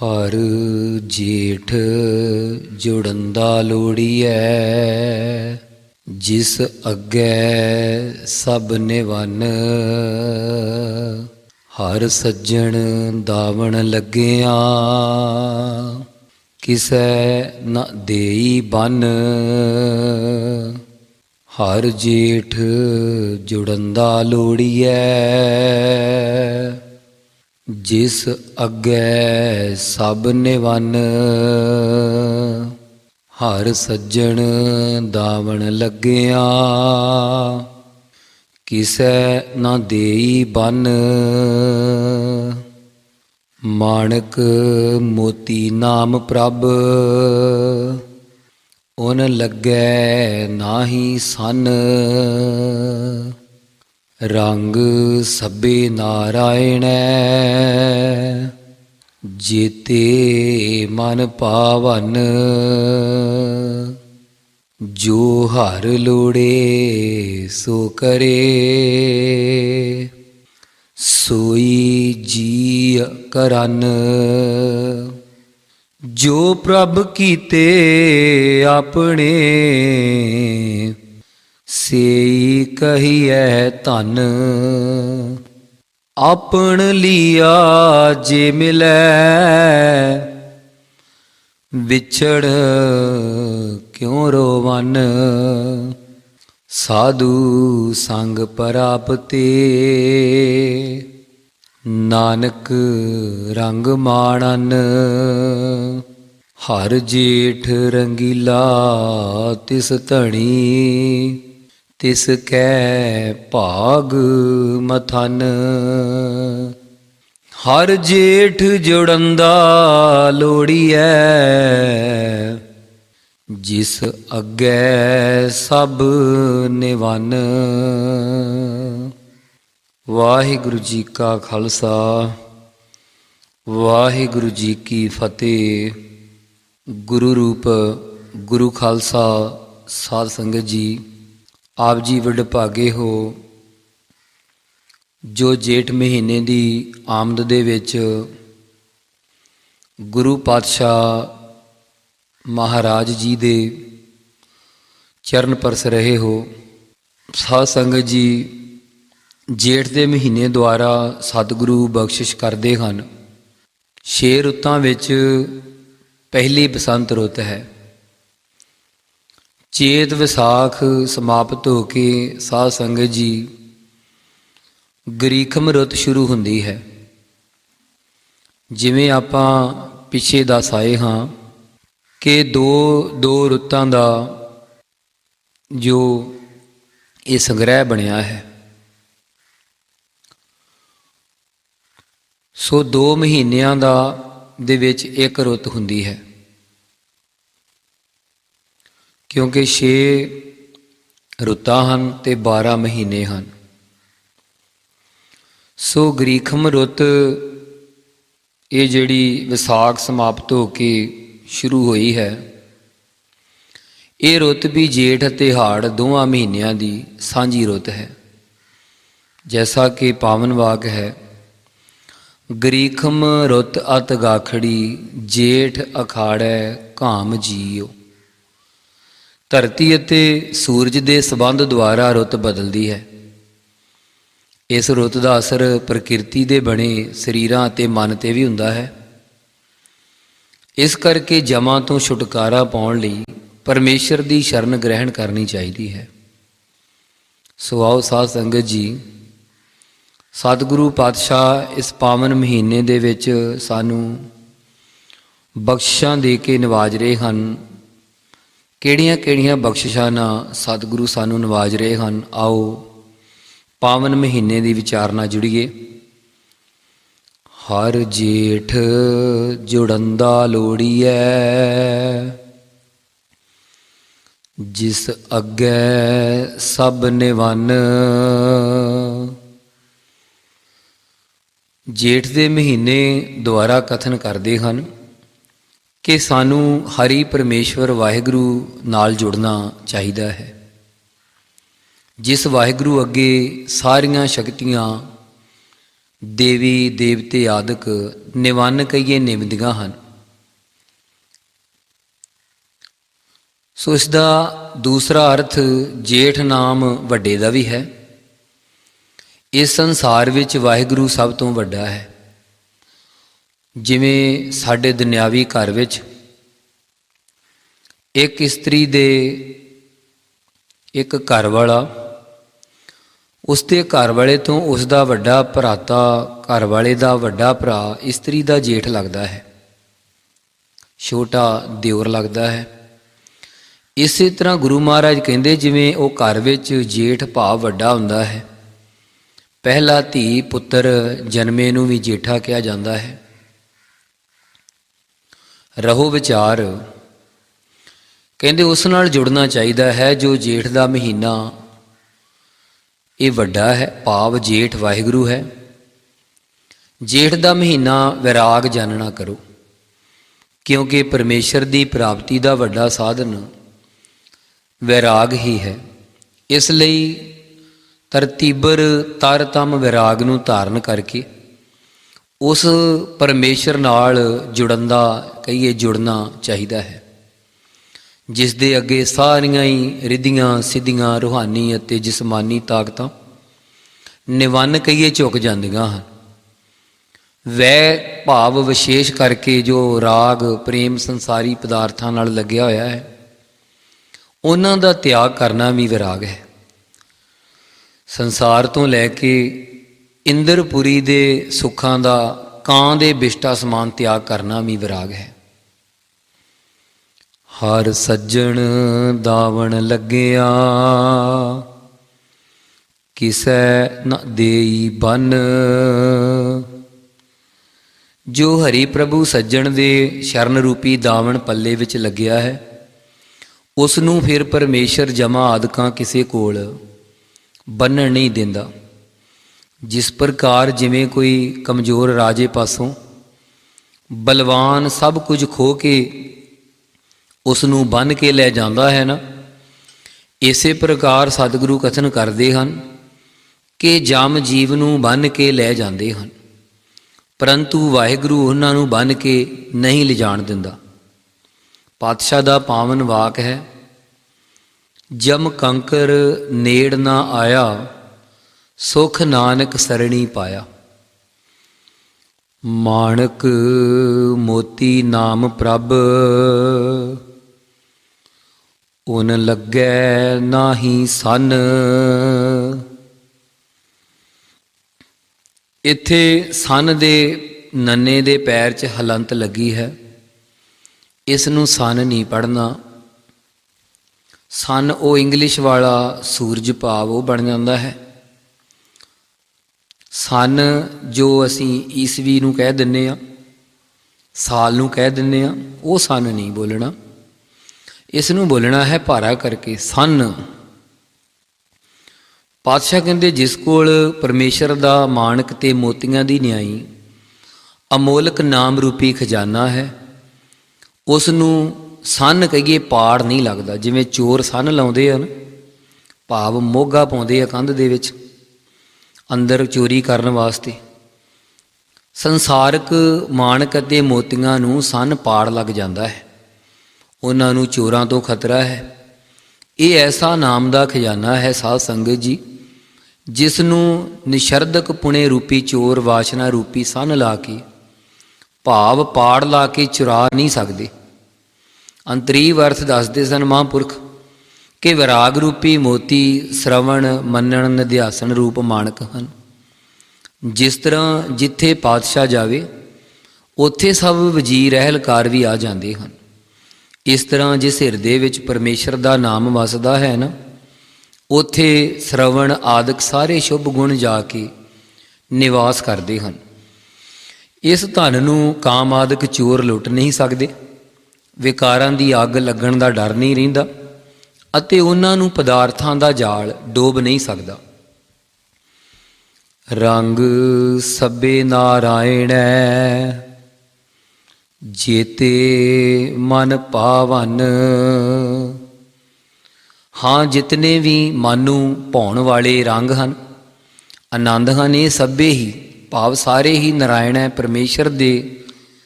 ਹਰ ਜੇਠ ਜੁੜੰਦਾ ਲੋੜੀਐ, ਜਿਸ ਅੱਗੇ ਸਭ ਨਿਵਨ। ਹਰ ਸੱਜਣ ਦਾਵਣ ਲੱਗਿਆ, ਕਿਸੈ ਨ ਦੇਈ ਬਨ। ਹਰ ਜੇਠ ਜੁੜੰਦਾ ਲੋੜੀਐ ਜਿਸ ਅੱਗੇ ਸਭ ਨਿਵਨ ਹਰ ਸੱਜਣ ਦਾਵਣ ਲੱਗਿਆ। ਕਿਸੈ ਨਾ ਦੇਈ ਬਨ, ਮਾਣਕ ਮੋਤੀ ਨਾਮ ਪ੍ਰਭ ਓਨ ਲੱਗੈ ਨਾਹੀ ਸਨ। ਰੰਗ ਸਭੇ ਨਾਰਾਇਣੈ। ਜੀਤੇ ਮਨ ਪਾਵਨ, ਜੋ ਹਰ ਲੋੜੇ ਸੋ ਕਰੇ। ਸੋਈ ਜੀ ਕਰਨ, ਜੋ ਪ੍ਰਭ ਕੀਤੇ ਆਪਣੇ ਸੇਈ ਕਹੀਐ ਧਨ। ਆਪਣ ਲੀਆ ਜੇ ਮਿਲੈ, ਵਿਛੜ ਕਿਉ ਰੋਵਨ? ਸਾਧੂ ਸੰਗ ਪ੍ਰਾਪਤੇ, ਨਾਨਕ ਰੰਗ ਮਾਣਨ। ਹਰ ਜੇਠ ਰੰਗੀਲਾ ਤਿਸ ਧਣੀ ਤਿਸ ਕੈ ਭਾਗ ਮਥਨ। ਹਰ ਜੇਠ ਜੁੜੰਦਾ ਲੋੜੀਐ, ਜਿਸ ਅੱਗੇ ਸਭ ਨਿਵਨ। ਵਾਹਿਗੁਰੂ ਜੀ ਕਾ ਖਾਲਸਾ, ਵਾਹਿਗੁਰੂ ਜੀ ਕੀ ਫਤਿਹ। ਗੁਰੂ ਰੂਪ, ਗੁਰੂ ਖਾਲਸਾ, ਸਾਧ ਸੰਗਤ ਜੀ ਆਪ ਜੀ ਵਡਭਾਗੇ ਹੋ, ਜੋ ਜੇਠ ਮਹੀਨੇ ਦੀ ਆਮਦ ਦੇ ਵਿੱਚ ਗੁਰੂ ਪਾਤਸ਼ਾਹ ਮਹਾਰਾਜ ਜੀ ਦੇ ਚਰਨ ਪਰਸ ਰਹੇ ਹੋ। ਸਾਧ ਸੰਗਤ ਜੀ ਜੇਠ ਦੇ ਮਹੀਨੇ ਦੁਆਰਾ ਸਤਿਗੁਰੂ ਬਖਸ਼ਿਸ਼ ਕਰਦੇ ਹਨ। ਛੇ ਰੁੱਤਾਂ ਵਿੱਚ ਪਹਿਲੀ ਬਸੰਤ ਰੁੱਤ ਹੈ। ਚੇਤ ਵਿਸਾਖ ਸਮਾਪਤ ਹੋ ਕੇ ਸਾਧ ਸੰਗਤ ਜੀ, ਗਰੀਖਮ ਰੁੱਤ ਸ਼ੁਰੂ ਹੁੰਦੀ ਹੈ। ਜਿਵੇਂ ਆਪਾਂ ਪਿੱਛੇ ਦੱਸ ਆਏ ਹਾਂ ਕਿ ਦੋ ਦੋ ਰੁੱਤਾਂ ਦਾ ਜੋ ਇਹ ਸੰਗ੍ਰਹਿ ਬਣਿਆ ਹੈ, ਸੋ ਦੋ ਮਹੀਨਿਆਂ ਦਾ ਦੇ ਵਿੱਚ ਇੱਕ ਰੁੱਤ ਹੁੰਦੀ ਹੈ। ਕਿਉਂਕਿ 6 ਰੁੱਤਾਂ ਹਨ ਤੇ 12 ਮਹੀਨੇ ਹਨ। ਸੋ ਗ੍ਰੀਖਮ ਰੁੱਤ ਇਹ ਜਿਹੜੀ ਵਿਸਾਖ ਸਮਾਪਤ ਹੋ ਕੇ ਸ਼ੁਰੂ ਹੋਈ ਹੈ, ਇਹ ਰੁੱਤ ਵੀ ਜੇਠ ਅਤੇ ਹਾੜ ਦੋਵਾਂ ਮਹੀਨਿਆਂ ਦੀ ਸਾਂਝੀ ਰੁੱਤ ਹੈ। ਜੈਸਾ ਕਿ ਪਾਵਨ ਵਾਕ ਹੈ, ਗਰੀਖਮ ਰੁੱਤ ਅਤ ਗਾਖੜੀ ਜੇਠ ਅਖਾੜੈ ਕਾਮ ਜੀਓ। ਧਰਤੀ ਅਤੇ ਸੂਰਜ ਦੇ ਸੰਬੰਧ ਦੁਆਰਾ ਰੁੱਤ ਬਦਲਦੀ ਹੈ। ਇਸ ਰੁੱਤ ਦਾ ਅਸਰ ਪ੍ਰਕਿਰਤੀ ਦੇ ਬਣੇ ਸਰੀਰਾਂ ਅਤੇ ਮਨ ਤੇ ਵੀ ਹੁੰਦਾ ਹੈ। ਇਸ ਕਰਕੇ ਜਮਾਂ ਤੋਂ ਛੁਟਕਾਰਾ ਪਾਉਣ ਲਈ ਪਰਮੇਸ਼ਰ ਦੀ ਸ਼ਰਨ ਗ੍ਰਹਿਣ ਕਰਨੀ ਚਾਹੀਦੀ ਹੈ। ਸੋ ਆਓ ਸਾਧ ਸੰਗਤ ਜੀ, ਸਤਿਗੁਰੂ ਪਾਤਸ਼ਾਹ ਇਸ ਪਾਵਨ ਮਹੀਨੇ ਦੇ ਵਿੱਚ ਸਾਨੂੰ ਬਖਸ਼ਾਂ ਦੇ ਕੇ ਨਵਾਜ ਰਹੇ ਹਨ। ਕਿਹੜੀਆਂ-ਕਿਹੜੀਆਂ ਬਖਸ਼ਿਸ਼ਾਂ ਨਾਲ ਸਤਿਗੁਰੂ ਸਾਨੂੰ ਨਵਾਜ ਰਹੇ ਹਨ? ਆਓ, ਪਾਵਨ ਮਹੀਨੇ ਦੀ ਵਿਚਾਰਨਾ ਜੁੜੀਏ। ਹਰ ਜੇਠ ਜੁੜੰਦਾ ਲੋੜੀਐ। ਜਿਸ ਅੱਗੇ ਸਭ ਨਿਵਨ ਜੇਠ ਦੇ ਮਹੀਨੇ ਦੁਆਰਾ ਕਥਨ ਕਰਦੇ ਹਨ। ਕਿ ਸਾਨੂੰ ਹਰੀ ਪਰਮੇਸ਼ਵਰ ਵਾਹਿਗੁਰੂ ਨਾਲ ਜੁੜਨਾ ਚਾਹੀਦਾ ਹੈ। ਜਿਸ ਵਾਹਿਗੁਰੂ ਅੱਗੇ ਸਾਰੀਆਂ ਸ਼ਕਤੀਆਂ ਦੇਵੀ ਦੇਵਤੇ ਆਦਿਕ ਨਿਵੰਨ ਕਈਏ ਨਿਮਦੀਆਂ ਹਨ, ਸੋ ਇਸ ਦਾ ਦੂਸਰਾ ਅਰਥ ਜੇਠ ਨਾਮ ਵੱਡੇ ਦਾ ਵੀ ਹੈ। ਇਸ ਸੰਸਾਰ ਵਿੱਚ ਵਾਹਿਗੁਰੂ ਸਭ ਤੋਂ ਵੱਡਾ ਹੈ। ਜਿਵੇਂ ਸਾਡੇ ਦੁਨਿਆਵੀ ਘਰ ਵਿੱਚ ਇੱਕ ਇਸਤਰੀ ਦੇ ਇੱਕ ਘਰ ਵਾਲਾ, ਉਸ ਦੇ ਘਰ ਵਾਲੇ ਤੋਂ ਉਸ ਦਾ ਵੱਡਾ ਭਰਾਤਾ, ਘਰ ਵਾਲੇ ਦਾ ਵੱਡਾ ਭਰਾ ਇਸਤਰੀ ਦਾ ਜੇਠ ਲੱਗਦਾ ਹੈ। ਛੋਟਾ ਦਿਓਰ ਲੱਗਦਾ ਹੈ। ਇਸੇ ਤਰ੍ਹਾਂ ਗੁਰੂ ਮਹਾਰਾਜ ਕਹਿੰਦੇ ਜਿਵੇਂ ਉਹ ਘਰ ਵਿੱਚ ਜੇਠ ਭਾਵ ਵੱਡਾ ਹੁੰਦਾ ਹੈ, ਪਹਿਲਾ ਧੀ ਪੁੱਤਰ ਜਨਮੇ ਨੂੰ ਵੀ ਜੇਠਾ ਕਿਹਾ ਜਾਂਦਾ ਹੈ। ਰਹੋ ਵਿਚਾਰ। ਕਹਿੰਦੇ, ਉਸ ਨਾਲ ਜੁੜਨਾ ਚਾਹੀਦਾ ਹੈ ਜੋ ਜੇਠ ਦਾ ਮਹੀਨਾ। ਇਹ ਵੱਡਾ ਹੈ, ਭਾਵ ਜੇਠ ਵਾਹਿਗੁਰੂ ਹੈ। ਜੇਠ ਦਾ ਮਹੀਨਾ ਵਿਰਾਗ ਜਾਣਨਾ ਕਰੋ, ਕਿਉਂਕਿ ਪਰਮੇਸ਼ਰ ਦੀ ਪ੍ਰਾਪਤੀ ਦਾ ਵੱਡਾ ਸਾਧਨ ਵਿਰਾਗ ਹੀ ਹੈ। ਇਸ ਲਈ ਤਰਤੀਬਰ ਤਰਤਮ ਵਿਰਾਗ ਨੂੰ ਧਾਰਨ ਕਰਕੇ ਉਸ ਪਰਮੇਸ਼ਰ ਨਾਲ ਜੁੜਨ ਦਾ ਕਹੀਏ ਜੁੜਨਾ ਚਾਹੀਦਾ ਹੈ। ਜਿਸ ਦੇ ਅੱਗੇ ਸਾਰੀਆਂ ਹੀ ਰਿਧੀਆਂ ਸਿੱਧੀਆਂ ਰੂਹਾਨੀ ਅਤੇ ਜਿਸਮਾਨੀ ਤਾਕਤਾਂ ਨਿਵੰਨ ਕਹੀਏ ਝੁਕ ਜਾਂਦੀਆਂ ਹਨ। ਵੈ ਭਾਵ ਵਿਸ਼ੇਸ਼ ਕਰਕੇ ਜੋ ਰਾਗ, ਪ੍ਰੇਮ ਸੰਸਾਰੀ ਪਦਾਰਥਾਂ ਨਾਲ ਲੱਗਿਆ ਹੋਇਆ ਹੈ, ਉਹਨਾਂ ਦਾ ਤਿਆਗ ਕਰਨਾ ਵੀ ਵਿਰਾਗ ਹੈ। ਸੰਸਾਰ ਤੋਂ ਲੈ ਕੇ ਇੰਦਰਪੁਰੀ ਦੇ ਸੁੱਖਾਂ ਦਾ, ਕਾਂ ਦੇ ਬਿਸ਼ਟਾ ਸਮਾਨ ਤਿਆਗ ਕਰਨਾ ਵੀ ਵਿਰਾਗ ਹੈ। ਹਰ ਸੱਜਣ ਦਾਵਣ ਲੱਗਿਆ, ਕਿਸੈ ਨ ਦੇਈ ਬਨ। ਜੋ ਹਰੀ ਪ੍ਰਭੂ ਸੱਜਣ ਦੇ ਸ਼ਰਨ ਰੂਪੀ ਦਾਵਣ ਪੱਲੇ ਵਿੱਚ ਲੱਗਿਆ ਹੈ ਉਸ ਨੂੰ ਫਿਰ ਪਰਮੇਸ਼ਰ ਜਮਾ ਆਦਿਕਾਂ ਕਿਸੇ ਕੋਲ ਬੰਨਣ ਨਹੀਂ ਦਿੰਦਾ। ਜਿਸ ਪ੍ਰਕਾਰ ਜਿਵੇਂ ਕੋਈ ਕਮਜ਼ੋਰ ਰਾਜੇ ਪਾਸੋਂ ਬਲਵਾਨ ਸਭ ਕੁਝ ਖੋ ਕੇ ਉਸ ਨੂੰ ਬੰਨ ਕੇ ਲੈ ਜਾਂਦਾ ਹੈ ਨਾ, ਇਸੇ ਪ੍ਰਕਾਰ ਸਤਿਗੁਰੂ ਕਥਨ ਕਰਦੇ ਹਨ ਕਿ ਜਮ ਜੀਵ ਨੂੰ ਬੰਨ ਕੇ ਲੈ ਜਾਂਦੇ ਹਨ, ਪਰੰਤੂ ਵਾਹਿਗੁਰੂ ਉਹਨਾਂ ਨੂੰ ਬੰਨ ਕੇ ਨਹੀਂ ਲਿਜਾਣ ਦਿੰਦਾ। ਪਾਤਸ਼ਾਹ ਦਾ ਪਾਵਨ ਵਾਕ ਹੈ, ਜਮ ਕੰਕਰ ਨੇੜ ਨਾ ਆਇਆ ਸੁਖ ਨਾਨਕ ਸਰਣੀ ਪਾਇਆ। ਮਾਣਕ ਮੋਤੀ ਨਾਮ ਪ੍ਰਭ, ਉਨ ਲੱਗੈ ਨਾਹੀ ਸਨ। ਇੱਥੇ ਸਨ ਦੇ ਨੰਨੇ ਦੇ ਪੈਰ 'ਚ ਹਲੰਤ ਲੱਗੀ ਹੈ। ਇਸ ਨੂੰ ਸਨ ਨਹੀਂ ਪੜਨਾ ਸਨ ਉਹ ਇੰਗਲਿਸ਼ ਵਾਲਾ ਸੂਰਜ ਭਾਵ ਉਹ ਬਣ ਜਾਂਦਾ ਹੈ। ਸਨ ਜੋ ਅਸੀਂ ਈਸਵੀ ਨੂੰ ਕਹਿ ਦਿੰਨੇ ਆ, ਸਾਲ ਨੂੰ ਕਹਿ ਦਿੰਨੇ ਆ, ਉਹ ਸਨ ਨਹੀਂ ਬੋਲਣਾ। ਇਸ ਨੂੰ ਬੋਲਣਾ ਹੈ ਭਾਰਾ ਕਰਕੇ ਸਨ। ਪਾਤਸ਼ਾਹ ਕਹਿੰਦੇ, ਜਿਸ ਕੋਲ ਪਰਮੇਸ਼ਰ ਦਾ ਮਾਣਕ ਤੇ ਮੋਤੀਆਂ ਦੀ ਨਿਆਈ ਅਮੋਲਕ ਨਾਮ ਰੂਪੀ ਖਜ਼ਾਨਾ ਹੈ, ਉਸ ਨੂੰ ਸੰਨ ਕਹੀਏ ਪਾੜ ਨਹੀਂ ਲੱਗਦਾ, ਜਿਵੇਂ ਚੋਰ ਸੰਨ ਲਾਉਂਦੇ ਹਨ, ਭਾਵ ਮੋਗਾ ਪਾਉਂਦੇ ਆ ਕੰਧ ਦੇ ਵਿੱਚ। ਅੰਦਰ ਚੋਰੀ ਕਰਨ ਵਾਸਤੇ। ਸੰਸਾਰਕ ਮਾਣਕ ਅਤੇ ਮੋਤੀਆਂ ਨੂੰ ਸੰਨ ਪਾੜ ਲੱਗ ਜਾਂਦਾ ਹੈ। ਉਹਨਾਂ ਨੂੰ ਚੋਰਾਂ ਤੋਂ ਖਤਰਾ ਹੈ। ਇਹ ਐਸਾ ਨਾਮ ਦਾ ਖਜ਼ਾਨਾ ਹੈ ਸਾਧ ਸੰਗਤ ਜੀ ਜਿਸ ਨੂੰ ਨਿਸ਼ਰਦਕ ਪੁਣੇ ਰੂਪੀ ਚੋਰ ਵਾਸ਼ਨਾ ਰੂਪੀ ਸੰਨ ਲਾ ਕੇ, ਭਾਵ ਪਾੜ ਲਾ ਕੇ ਚੁਰਾ ਨਹੀਂ ਸਕਦੇ। ਅੰਤਰੀਵ ਅਰਥ ਦੱਸਦੇ ਸਨ ਮਹਾਂਪੁਰਖ ਕਿ ਵਿਰਾਗ ਰੂਪੀ ਮੋਤੀ ਸ਼ਰਵਣ, ਮੰਨਣ, ਨਿਧਿਆਸਨ ਰੂਪ ਮਾਨਕ ਹਨ। ਜਿਸ ਤਰ੍ਹਾਂ ਜਿੱਥੇ ਪਾਤਸ਼ਾਹ ਜਾਵੇ, ਉੱਥੇ ਸਭ ਵਜ਼ੀਰ ਅਹਿਲਕਾਰ ਵੀ ਆ ਜਾਂਦੇ ਹਨ। ਇਸ ਤਰ੍ਹਾਂ ਜਿਸ ਹਿਰਦੇ ਵਿੱਚ ਪਰਮੇਸ਼ਰ ਦਾ ਨਾਮ ਵਸਦਾ ਹੈ ਨਾ, ਉੱਥੇ ਸ਼ਰਵਣ ਆਦਿਕ ਸਾਰੇ ਸ਼ੁਭ ਗੁਣ ਜਾ ਕੇ ਨਿਵਾਸ ਕਰਦੇ ਹਨ। ਇਸ ਧਨ ਨੂੰ ਕਾਮ ਆਦਿਕ ਚੋਰ ਲੁੱਟ ਨਹੀਂ ਸਕਦੇ। ਵਿਕਾਰਾਂ ਦੀ ਅੱਗ ਲੱਗਣ ਦਾ ਡਰ ਨਹੀਂ ਰਹਿੰਦਾ। ਅਤੇ ਉਹਨਾਂ ਨੂੰ ਪਦਾਰਥਾਂ ਦਾ ਜਾਲ ਡੋਬ ਨਹੀਂ ਸਕਦਾ। ਰੰਗ ਸਭੇ ਨਾਰਾਇਣੈ ਜੇਤੇ ਮਨ ਪਾਵਨ। ਹਾਂ, ਜਿਤਨੇ ਵੀ ਮਨ ਨੂੰ ਭਾਉਣ ਵਾਲੇ ਰੰਗ ਹਨ, ਆਨੰਦ ਹਨ, ਇਹ ਸਭੇ ਹੀ, ਭਾਵ ਸਾਰੇ ਹੀ ਨਾਰਾਇਣ ਹੈ ਪਰਮੇਸ਼ਰ ਦੇ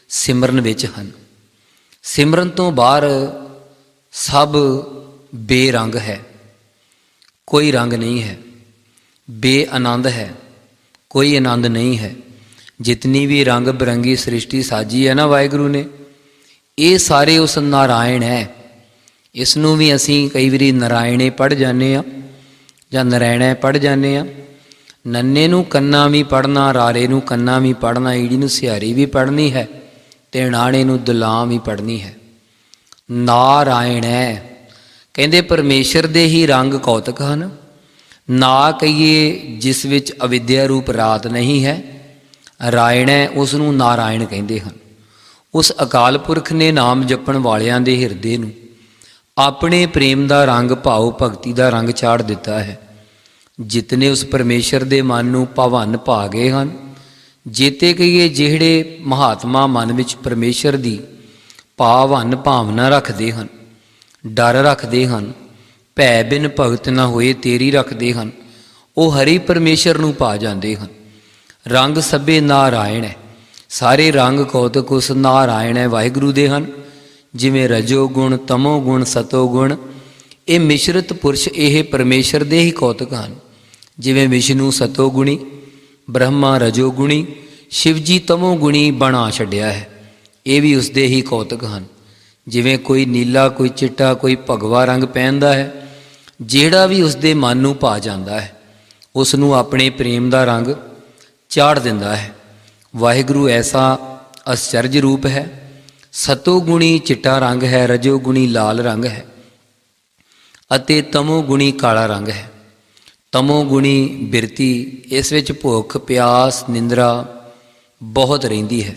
ਸਿਮਰਨ ਵਿੱਚ ਹਨ। ਸਿਮਰਨ ਤੋਂ ਬਾਹਰ ਸਭ ਬੇਰੰਗ ਹੈ। ਕੋਈ ਰੰਗ ਨਹੀਂ ਹੈ। ਬੇਆਨੰਦ ਹੈ। ਕੋਈ ਆਨੰਦ ਨਹੀਂ ਹੈ। ਜਿਤਨੀ ਵੀ ਰੰਗ ਬਰੰਗੀ ਸ੍ਰਿਸ਼ਟੀ ਸਾਜੀ ਹੈ ਨਾ ਵਾਹਿਗੁਰੂ ਨੇ, ਇਹ ਸਾਰੇ ਉਸ ਨਾਰਾਇਣ ਹੈ। ਇਸ ਨੂੰ ਵੀ ਅਸੀਂ ਕਈ ਵਾਰੀ ਨਾਰਾਇਣੇ ਪੜ ਜਾਂਦੇ ਆ ਜਾਂ ਨਰੈਣਾ ਪੜ ਜਾਂਦੇ ਆ ਨੰਨੇ ਨੂੰ ਕੰਨਾ ਵੀ ਪੜਨਾ ਰਾਰੇ ਨੂੰ ਕੰਨਾ ਵੀ ਪੜਨਾ ਈੜੀ ਨੂੰ ਸਿਹਾਰੀ ਵੀ ਪੜਨੀ ਹੈ ਤੇ ਨਾਣੇ ਨੂੰ ਦੁਲਾਂ ਵੀ ਪੜਨੀ ਹੈ। ਨਾਰਾਇਣ ਹੈ। ਕਹਿੰਦੇ ਪਰਮੇਸ਼ਰ ਦੇ ਹੀ ਰੰਗ ਕੌਤਕ ਹਨ। ਨਾ ਕਹੀਏ ਜਿਸ ਵਿੱਚ ਅਵਿਦਿਆ ਰੂਪ ਰਾਤ ਨਹੀਂ ਹੈ, ਰਾਇਣ ਹੈ ਉਸ ਨੂੰ ਨਾਰਾਇਣ ਕਹਿੰਦੇ ਹਨ। ਉਸ ਅਕਾਲ ਪੁਰਖ ਨੇ ਨਾਮ ਜਪਣ ਵਾਲਿਆਂ ਦੇ ਹਿਰਦੇ ਨੂੰ ਆਪਣੇ ਪ੍ਰੇਮ ਦਾ ਰੰਗ ਭਾਉ ਭਗਤੀ ਦਾ ਰੰਗ ਚਾੜ ਦਿੱਤਾ ਹੈ। ਜਿਤਨੇ ਉਸ ਪਰਮੇਸ਼ਰ ਦੇ ਮਨ ਨੂੰ ਭਵਨ ਭਾ ਗਏ ਹਨ, ਜੇਤੇ ਕਹੀਏ ਜਿਹੜੇ ਮਹਾਤਮਾ ਮਨ ਵਿੱਚ ਪਰਮੇਸ਼ਰ ਦੀ ਭਾਵਨ ਭਾਵਨਾ ਰੱਖਦੇ ਹਨ। ਡਰ ਰੱਖਦੇ ਹਨ। ਭੈ ਬਿਨ ਭਗਤ ਨਾ ਹੋਏ ਤੇਰੀ ਰੱਖਦੇ ਹਨ। ਉਹ ਹਰੀ ਪਰਮੇਸ਼ਰ ਨੂੰ ਪਾ ਜਾਂਦੇ ਹਨ। ਰੰਗ ਸਭੇ ਨਾਰਾਇਣ ਹੈ। ਸਾਰੇ ਰੰਗ ਕੌਤਕ ਉਸ ਨਾਰਾਇਣ ਹੈ। ਵਾਹਿਗੁਰੂ ਦੇ ਹਨ। ਜਿਵੇਂ ਰਜੋ ਗੁਣ, ਤਮੋ ਗੁਣ, ਸਤੋ ਗੁਣ, ਇਹ ਮਿਸ਼ਰਤ ਪੁਰਸ਼ ਇਹ ਪਰਮੇਸ਼ਰ ਦੇ ਹੀ ਕੌਤਕ ਹਨ। ਜਿਵੇਂ ਵਿਸ਼ਨੂੰ ਸਤੋ ਗੁਣੀ, ਬ੍ਰਹਮਾ ਰਜੋ ਗੁਣੀ, ਸ਼ਿਵਜੀ ਤਮੋ ਗੁਣੀ ਬਣਾ ਛੱਡਿਆ ਹੈ। ਇਹ ਵੀ ਉਸ ਦੇ ਹੀ ਕੌਤਕ ਹਨ। ਜਿਵੇਂ ਕੋਈ ਨੀਲਾ, ਕੋਈ ਚਿੱਟਾ, ਕੋਈ ਭਗਵਾ ਰੰਗ ਪਹਿਨਦਾ ਹੈ, ਜਿਹੜਾ ਵੀ ਉਸ ਦੇ ਮਨ ਨੂੰ ਭਾ ਜਾਂਦਾ ਹੈ ਉਸ ਨੂੰ ਆਪਣੇ ਪ੍ਰੇਮ ਦਾ ਰੰਗ ਚਾੜ ਦਿੰਦਾ ਹੈ। ਵਾਹਿਗੁਰੂ ਐਸਾ ਅਸਚਰਜ ਰੂਪ ਹੈ, ਸਤੋ ਗੁਣੀ ਚਿੱਟਾ ਰੰਗ ਹੈ, ਰਜੋ ਗੁਣੀ ਲਾਲ ਰੰਗ ਹੈ, ਅਤੇ ਤਮੋ ਗੁਣੀ ਕਾਲਾ ਰੰਗ ਹੈ। ਤਮੋ ਗੁਣੀ ਬਿਰਤੀ, ਇਸ ਵਿੱਚ ਭੁੱਖ, ਪਿਆਸ, ਨਿੰਦਰਾ ਬਹੁਤ ਰਹਿੰਦੀ ਹੈ।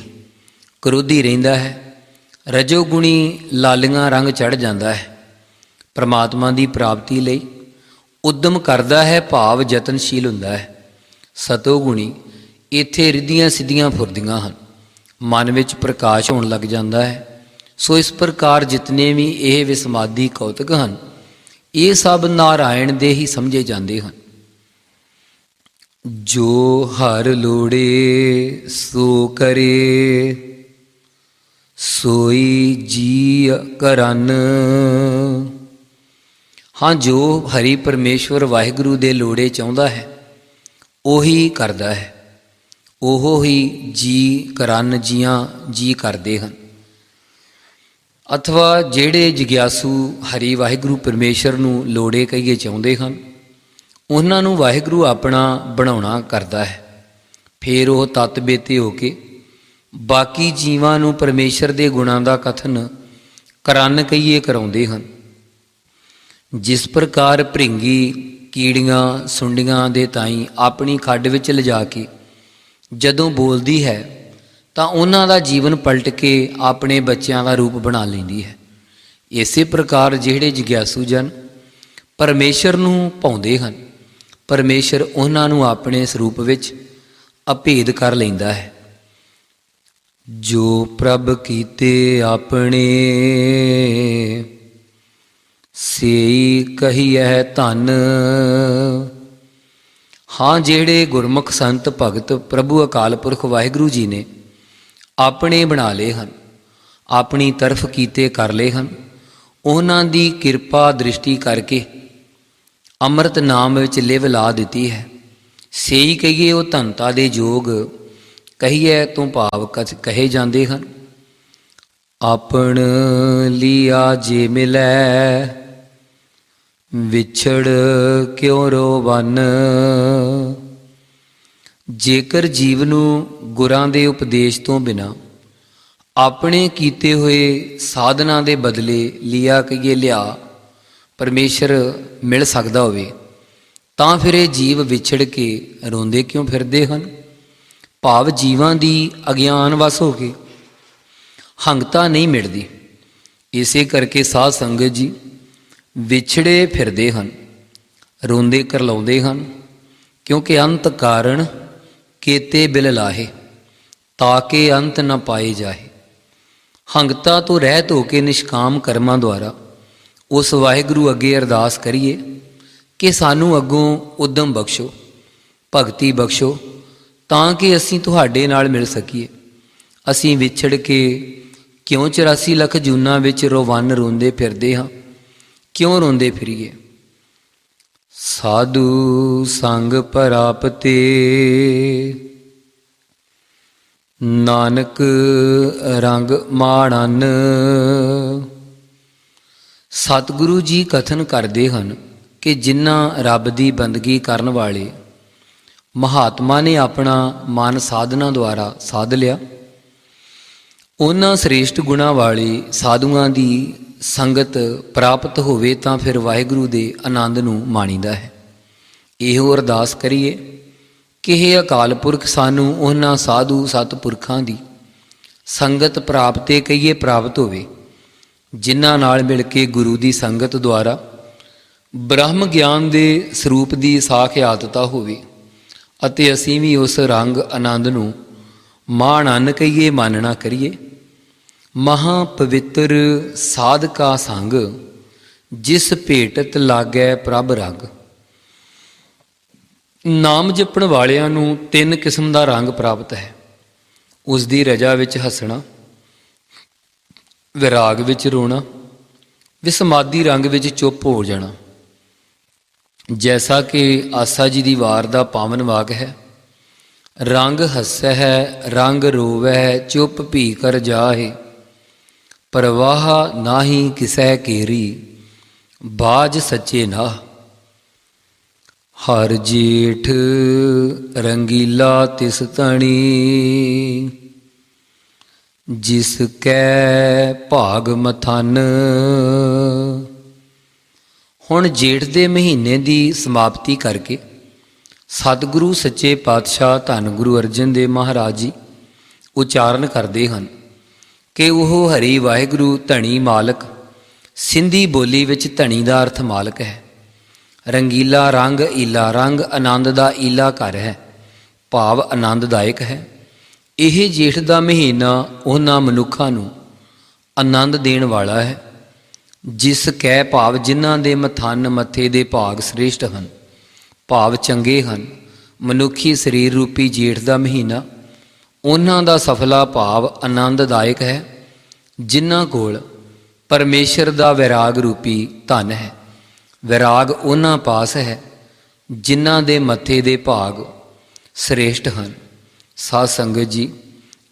ਕਰੋਧੀ ਰਹਿੰਦਾ ਹੈ ਰਜੋਗੁਣੀ ਲਾਲੀਆਂ ਰੰਗ ਚੜ ਜਾਂਦਾ ਹੈ। ਪ੍ਰਮਾਤਮਾ ਦੀ ਪ੍ਰਾਪਤੀ ਲਈ ਉਦਮ ਕਰਦਾ ਹੈ, ਭਾਵ ਯਤਨਸ਼ੀਲ ਹੁੰਦਾ ਹੈ। ਸਤੋ ਗੁਣੀ ਇੱਥੇ ਰਿੱਧੀਆਂ ਸਿੱਧੀਆਂ ਫੁਰਦੀਆਂ ਹਨ। ਮਨ ਵਿੱਚ ਪ੍ਰਕਾਸ਼ ਹੋਣ ਲੱਗ ਜਾਂਦਾ ਹੈ। ਸੋ ਇਸ ਪ੍ਰਕਾਰ ਜਿਤਨੇ ਵੀ ਇਹ ਵਿਸਮਾਦੀ ਕੌਤਕ ਹਨ, ਇਹ ਸਭ ਨਾਰਾਇਣ ਦੇ ਹੀ ਸਮਝੇ ਜਾਂਦੇ ਹਨ। ਜੋ ਹਰ ਲੋੜੇ, ਸੋ ਕਰੇ। ਸੋਈ ਜੀ ਕਰਨ। ਹਾਂ, ਜੋ ਹਰੀ ਪਰਮੇਸ਼ਵਰ ਵਾਹਿਗੁਰੂ ਦੇ ਲੋੜੇ ਚਾਹੁੰਦਾ ਹੈ, ਉਹੀ ਕਰਦਾ ਹੈ। ਉਹ ਹੀ ਜੀ ਕਰਨ ਜੀਆਂ ਜੀ ਕਰਦੇ ਹਨ। ਅਥਵਾ ਜਿਹੜੇ ਜਿਗਿਆਸੂ ਹਰੀ ਵਾਹਿਗੁਰੂ ਪਰਮੇਸ਼ਰ ਨੂੰ ਲੋੜੇ ਕਹੀਏ ਚਾਹੁੰਦੇ ਹਨ, ਉਹਨਾਂ ਨੂੰ ਵਾਹਿਗੁਰੂ ਆਪਣਾ ਬਣਾਉਣਾ ਕਰਦਾ ਹੈ। ਫਿਰ ਉਹ ਤਤ ਬੇਤੇ ਹੋ ਕੇ ਬਾਕੀ ਜੀਵਾਂ ਨੂੰ ਪਰਮੇਸ਼ਰ ਦੇ ਗੁਣਾਂ ਦਾ ਕਥਨ ਕਰਨ ਕਹੀਏ ਕਰਾਉਂਦੇ ਹਨ। ਜਿਸ ਪ੍ਰਕਾਰ ਭ੍ਰਿੰਗੀ, ਕੀੜੀਆਂ, ਸੁੰਡੀਆਂ ਦੇ ਤਾਈਂ ਆਪਣੀ ਖੱਡ ਵਿੱਚ ਲਿਜਾ ਕੇ ਜਦੋਂ ਬੋਲਦੀ ਹੈ, ਤਾਂ ਉਹਨਾਂ ਦਾ ਜੀਵਨ ਪਲਟ ਕੇ ਆਪਣੇ ਬੱਚਿਆਂ ਦਾ ਰੂਪ ਬਣਾ ਲੈਂਦੀ ਹੈ। ਇਸੇ ਪ੍ਰਕਾਰ ਜਿਹੜੇ ਜਿਗਿਆਸੂ ਜਨ ਪਰਮੇਸ਼ਰ ਨੂੰ ਪਾਉਂਦੇ ਹਨ, ਪਰਮੇਸ਼ਰ ਉਹਨਾਂ ਨੂੰ ਆਪਣੇ ਸਰੂਪ ਵਿੱਚ ਅਭੇਦ ਕਰ ਲੈਂਦਾ ਹੈ। ਜੋ ਪ੍ਰਭ ਕੀਤੇ ਆਪਣੇ, ਸੇਈ ਕਹੀਐ ਧਨ। ਹਾਂ, ਜਿਹੜੇ ਗੁਰਮੁਖ ਸੰਤ ਭਗਤ ਪ੍ਰਭੂ ਅਕਾਲ ਪੁਰਖ ਵਾਹਿਗੁਰੂ ਜੀ ਨੇ ਆਪਣੇ ਬਣਾ ਲਏ ਹਨ, ਆਪਣੀ ਤਰਫ ਕੀਤੇ ਕਰ ਲਏ ਹਨ, ਉਹਨਾਂ ਦੀ ਕਿਰਪਾ ਦ੍ਰਿਸ਼ਟੀ ਕਰਕੇ ਅੰਮ੍ਰਿਤ ਨਾਮ ਵਿੱਚ ਲਿਵ ਲਾ ਦਿੱਤੀ ਹੈ। ਸੇਈ ਕਹੀਏ ਉਹ ਧਨਤਾ ਦੇ ਯੋਗ ਕਹੀਏ ਤੋਂ ਭਾਵ ਕਛ ਕਹੇ ਜਾਂਦੇ ਹਨ। ਆਪਣ ਲਿਆ ਜੇ ਮਿਲੈ, ਵਿਛੜ ਕਿਉ ਰੋਵਨ। ਜੇਕਰ ਜੀਵ ਨੂੰ ਗੁਰਾਂ ਦੇ ਉਪਦੇਸ਼ ਤੋਂ ਬਿਨਾ ਆਪਣੇ ਕੀਤੇ ਹੋਏ ਸਾਧਨਾ ਦੇ ਬਦਲੇ ਲਿਆ ਕਹੀਏ ਲਿਆ ਪਰਮੇਸ਼ਰ ਮਿਲ ਸਕਦਾ ਹੋਵੇ, ਤਾਂ ਫਿਰ ਇਹ ਜੀਵ ਵਿਛੜ ਕੇ ਰੋਂਦੇ ਕਿਉਂ ਫਿਰਦੇ ਹਨ? ਭਾਵ ਜੀਵਾਂ ਦੀ ਅਗਿਆਨ ਵਸ ਹੋ ਕੇ ਹੰਗਤਾ ਨਹੀਂ ਮਿਟਦੀ। ਇਸੇ ਕਰਕੇ ਸਾਧ ਸੰਗਤ ਜੀ ਵਿਛੜੇ ਫਿਰਦੇ ਹਨ, ਰੋਂਦੇ ਕਰਲਾਉਂਦੇ ਹਨ, ਕਿਉਂਕਿ ਅੰਤ ਕਾਰਨ ਕੇਤੇ ਬਿਲ ਲਾਹੇ, ਤਾਂ ਕਿ ਅੰਤ ਨਾ ਪਾਏ ਜਾਏ ਹੰਗਤਾ ਤੋਂ ਰਹਿਤ ਹੋ ਕੇ ਨਿਸ਼ਕਾਮ ਕਰਮਾਂ ਦੁਆਰਾ ਉਸ ਵਾਹਿਗੁਰੂ ਅੱਗੇ ਅਰਦਾਸ ਕਰੀਏ ਕਿ ਸਾਨੂੰ ਅੱਗੋਂ ਉਦਮ ਬਖਸ਼ੋ, ਭਗਤੀ ਬਖਸ਼ੋ ਤਾਂ ਕਿ ਅਸੀਂ ਤੁਹਾਡੇ ਨਾਲ ਮਿਲ ਸਕੀਏ। ਅਸੀਂ ਵਿਛੜ ਕੇ ਕਿਉਂ 84 ਲੱਖ ਜੂਨਾਂ ਵਿੱਚ ਰੋਵਨ ਰੋਂਦੇ ਫਿਰਦੇ ਹਾਂ? ਕਿਉਂ ਰੋਂਦੇ ਫਿਰੀਏ? ਸਾਧੂ ਸੰਗ ਪਰਾਪਤੇ। ਨਾਨਕ ਰੰਗ ਮਾਣਨ। ਸਤਿਗੁਰੂ ਜੀ ਕਥਨ ਕਰਦੇ ਹਨ ਕਿ ਜਿਨ੍ਹਾਂ ਰੱਬ ਦੀ ਬੰਦਗੀ ਕਰਨ ਵਾਲੇ ਮਹਾਤਮਾ ਨੇ ਆਪਣਾ ਮਨ ਸਾਧਨਾ ਦੁਆਰਾ ਸਾਧ ਲਿਆ। ਉਹਨਾਂ ਸ੍ਰੇਸ਼ਟ ਗੁਣਾ ਵਾਲੇ ਸਾਧੂਆਂ ਦੀ ਸੰਗਤ ਪ੍ਰਾਪਤ ਹੋਵੇ ਤਾਂ ਫਿਰ ਵਾਹਿਗੁਰੂ ਦੇ ਆਨੰਦ ਨੂੰ ਮਾਣੀਦਾ ਹੈ। ਇਹੋ ਅਰਦਾਸ ਕਰੀਏ ਕਿ ਇਹ ਅਕਾਲ ਪੁਰਖ ਸਾਨੂੰ ਉਹਨਾਂ ਸਾਧੂ ਸਤਪੁਰਖਾਂ ਦੀ ਸੰਗਤ ਪ੍ਰਾਪਤੇ ਕਹੀਏ ਪ੍ਰਾਪਤ ਹੋਵੇ, ਜਿਨ੍ਹਾਂ ਨਾਲ ਮਿਲ ਕੇ ਗੁਰੂ ਦੀ ਸੰਗਤ ਦੁਆਰਾ ਬ੍ਰਹਮ ਗਿਆਨ ਦੇ ਸਰੂਪ ਦੀ ਸਾਖ ਸਾਖਿਆਤਤਾ ਹੋਵੇ। ਅਤੇ ਅਸੀਂ ਵੀ ਉਸ ਰੰਗ ਆਨੰਦ ਨੂੰ ਮਾਣਨ ਕਹੀਏ ਮਾਨਣਾ ਕਰੀਏ। ਮਹਾ ਪਵਿੱਤਰ ਸਾਧਕਾ ਸੰਗ, ਜਿਸ ਭੇਟਤ ਲਾਗੈ ਪ੍ਰਭ ਰੰਗ। ਨਾਮ ਜਪਣ ਵਾਲਿਆਂ ਨੂੰ ਤਿੰਨ ਕਿਸਮ ਦਾ ਰੰਗ ਪ੍ਰਾਪਤ ਹੈ। ਉਸ ਦੀ ਰਜਾ ਵਿੱਚ ਹੱਸਣਾ, ਵਿਰਾਗ ਵਿੱਚ ਰੋਣਾ, ਵਿਸਮਾਦੀ ਰੰਗ ਵਿੱਚ ਚੁੱਪ ਹੋ ਜਾਣਾ। ਜੈਸਾ ਕਿ ਆਸਾ ਜੀ ਦੀ ਵਾਰ ਦਾ ਪਾਵਨ ਵਾਕ ਹੈ ਰੰਗ ਹੱਸੈ ਹੈ ਰੰਗ ਰੋਵੈ ਚੁੱਪ ਭੀ ਕਰ ਜਾਹੇ ਪਰਵਾਹ ਨਾਹੀ ਕਿਸੈ ਕੇਰੀ ਬਾਜ ਸੱਚੇ ਨਾ ਹਰ ਜੀਠ ਰੰਗੀਲਾ ਤਿਸ ਤਣੀ ਜਿਸ ਕੈ ਭਾਗ ਮਥਨ ਹੁਣ ਜੇਠ ਦੇ ਮਹੀਨੇ ਦੀ ਸਮਾਪਤੀ ਕਰਕੇ ਸਤਿਗੁਰੂ ਸੱਚੇ ਪਾਤਸ਼ਾਹ ਧੰਨ ਗੁਰੂ ਅਰਜਨ ਦੇਵ ਮਹਾਰਾਜ ਜੀ ਉਚਾਰਨ ਕਰਦੇ ਹਨ ਕਿ ਉਹ ਹਰੀ ਵਾਹਿਗੁਰੂ ਧਣੀ ਮਾਲਕ, ਸਿੰਧੀ ਬੋਲੀ ਵਿੱਚ ਧਣੀ ਦਾ ਅਰਥ ਮਾਲਕ ਹੈ। ਰੰਗੀਲਾ ਰੰਗ ਈਲਾ ਰੰਗ ਆਨੰਦ ਦਾ ਈਲਾ ਘਰ ਹੈ, ਭਾਵ ਆਨੰਦਦਾਇਕ ਹੈ। ਇਹ ਜੇਠ ਦਾ ਮਹੀਨਾ ਉਹਨਾਂ ਮਨੁੱਖਾਂ ਨੂੰ ਆਨੰਦ ਦੇਣ ਵਾਲਾ ਹੈ। ਜਿਸ ਕਹਿ ਭਾਵ ਜਿਨ੍ਹਾਂ ਦੇ ਮਥਨ ਮੱਥੇ ਦੇ ਭਾਗ ਸ੍ਰੇਸ਼ਟ ਹਨ, ਭਾਵ ਚੰਗੇ ਹਨ, ਮਨੁੱਖੀ ਸਰੀਰ ਰੂਪੀ ਜੇਠ ਦਾ ਮਹੀਨਾ, ਉਹਨਾਂ ਦਾ ਸਫਲਾ ਭਾਵ ਆਨੰਦਦਾਇਕ ਹੈ, ਜਿਨ੍ਹਾਂ ਕੋਲ ਪਰਮੇਸ਼ਰ ਦਾ ਵਿਰਾਗ ਰੂਪੀ ਧਨ ਹੈ। ਵਿਰਾਗ ਉਹਨਾਂ ਪਾਸ ਹੈ, ਜਿਨ੍ਹਾਂ ਦੇ ਮੱਥੇ ਦੇ ਭਾਗ ਸ੍ਰੇਸ਼ਟ ਹਨ। ਸਾਧ ਸੰਗਤ ਜੀ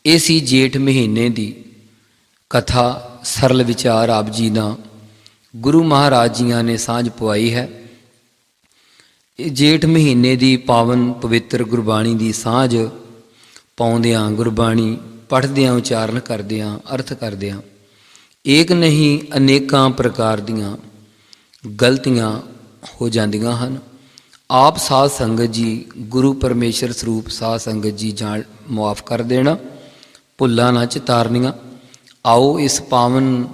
ਇਹ ਸੀ ਜੇਠ ਮਹੀਨੇ ਦੀ ਕਥਾ ਸਰਲ ਵਿਚਾਰ ਆਪ ਜੀ ਦਾ ਗੁਰੂ ਮਹਾਰਾਜ ਜੀਆਂ ਨੇ ਸਾਂਝ ਪਵਾਈ ਹੈ। ਇਹ ਜੇਠ ਮਹੀਨੇ ਦੀ ਪਾਵਨ ਪਵਿੱਤਰ ਗੁਰਬਾਣੀ ਦੀ ਸਾਂਝ ਪਾਉਂਦਿਆਂ ਗੁਰਬਾਣੀ ਪੜ੍ਹਦਿਆਂ, ਉਚਾਰਨ ਕਰਦਿਆਂ, ਅਰਥ ਕਰਦਿਆਂ, ਏਕ ਨਹੀਂ ਅਨੇਕਾਂ ਪ੍ਰਕਾਰ ਦੀਆਂ ਗਲਤੀਆਂ ਹੋ ਜਾਂਦੀਆਂ ਹਨ। ਆਪ ਸਾਧ ਸੰਗਤ ਜੀ ਗੁਰੂ ਪਰਮੇਸ਼ਰ ਸਰੂਪ ਸਾਧ ਸੰਗਤ ਜੀ ਜਾਣ ਮਾਫ ਕਰ ਦੇਣਾ, ਭੁੱਲਾਂ ਨਾ ਚਿਤਾਰਨੀਆਂ। ਆਓ ਇਸ ਪਾਵਨ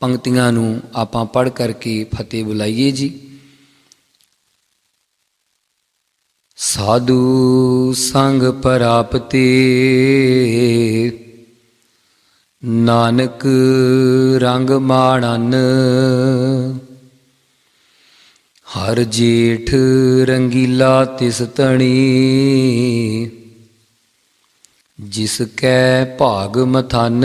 ਪੰਕਤੀਆਂ ਨੂੰ ਆਪਾਂ ਪੜ ਕਰਕੇ ਫਤਿਹ ਬੁਲਾਈਏ ਜੀ। ਸਾਧੂ ਸੰਗ ਪ੍ਰਾਪਤੇ, ਨਾਨਕ ਰੰਗ ਮਾਣਨ, ਹਰ ਜੇਠ ਰੰਗੀਲਾ ਤਿਸ ਤਣੀ, ਜਿਸ ਕੈ ਭਾਗ ਮਥਨ।